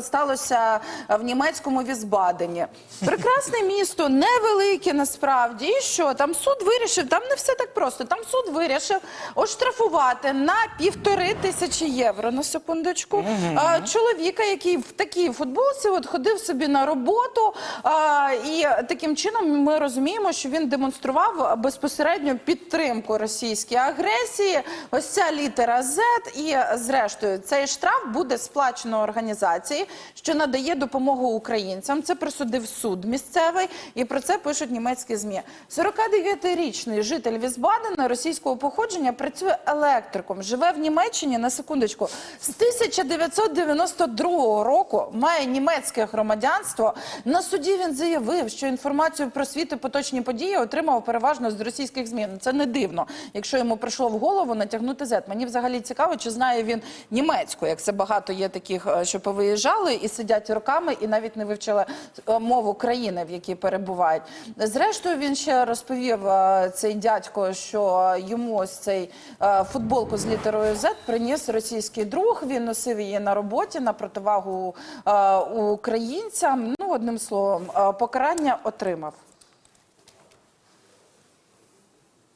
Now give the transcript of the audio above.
Сталося в німецькому Візбадені. Прекрасне місто, невелике насправді. І що там суд вирішив? Там не все так просто. Там суд вирішив оштрафувати на півтори тисячі євро на секундочку. А, чоловіка, який в такій футболці от ходив собі на роботу. А, і таким чином ми розуміємо, що він демонстрував безпосередню підтримку російській агресії. Ось ця літера Z. І зрештою цей штраф буде сплачено організації, що надає допомогу українцям. Це присудив суд місцевий, і про це пишуть німецькі змі. 49-річний житель Візбадена російського походження працює електриком, живе в Німеччині на секундочку з 1992 року. Має німецьке громадянство. На суді він заявив, що інформацію про світ і поточні події отримав переважно з російських змін. Це не дивно, якщо йому прийшло в голову натягнути Z. Мені взагалі цікаво, чи знає він німецьку, як це багато є таких, е, що повиїжджали і сидять роками, і навіть не вивчили е, мову країни, в якій перебувають. Зрештою, він ще розповів е, цей дядько, що йому ось цей е, футболку з літерою Z приніс російський друг. Він носив її на роботі на противагу українцям. Ну одним словом, покарання отримав.